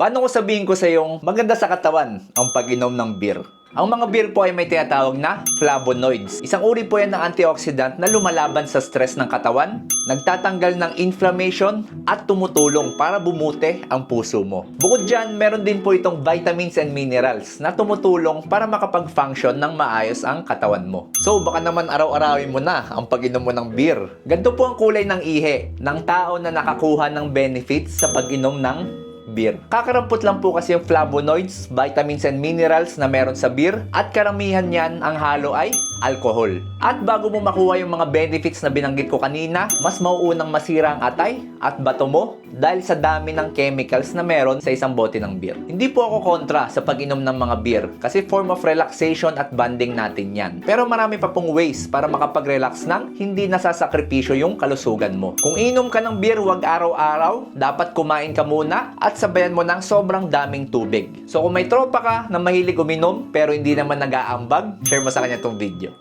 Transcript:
Paano ko sabihin ko sa yung maganda sa katawan ang pag-inom ng beer? Ang mga beer po ay may tinatawag na flavonoids. Isang uri po yan ng antioxidant na lumalaban sa stress ng katawan, nagtatanggal ng inflammation, at tumutulong para bumute ang puso mo. Bukod dyan, meron din po itong vitamins and minerals na tumutulong para makapag-function ng maayos ang katawan mo. So, baka naman araw-arawin mo na ang pag-inom mo ng beer. Ganito po ang kulay ng ihe ng tao na nakakuha ng benefits sa pag-inom ng beer. Kakarampot lang po kasi yung flavonoids, vitamins and minerals na meron sa beer at karamihan niyan ang halo ay alcohol. At bago mo makuha yung mga benefits na binanggit ko kanina, mas mauunang masira ang atay at bato mo dahil sa dami ng chemicals na meron sa isang bote ng beer. Hindi po ako kontra sa pag-inom ng mga beer kasi form of relaxation at bonding natin yan. Pero marami pa pong ways para makapag-relax ng hindi nasasakripisyo yung kalusugan mo. Kung inom ka ng beer, wag araw-araw, dapat kumain ka muna at sabayan mo ng sobrang daming tubig. So kung may tropa ka na mahilig uminom pero hindi naman nag-aambag, share mo sa kanya tong video.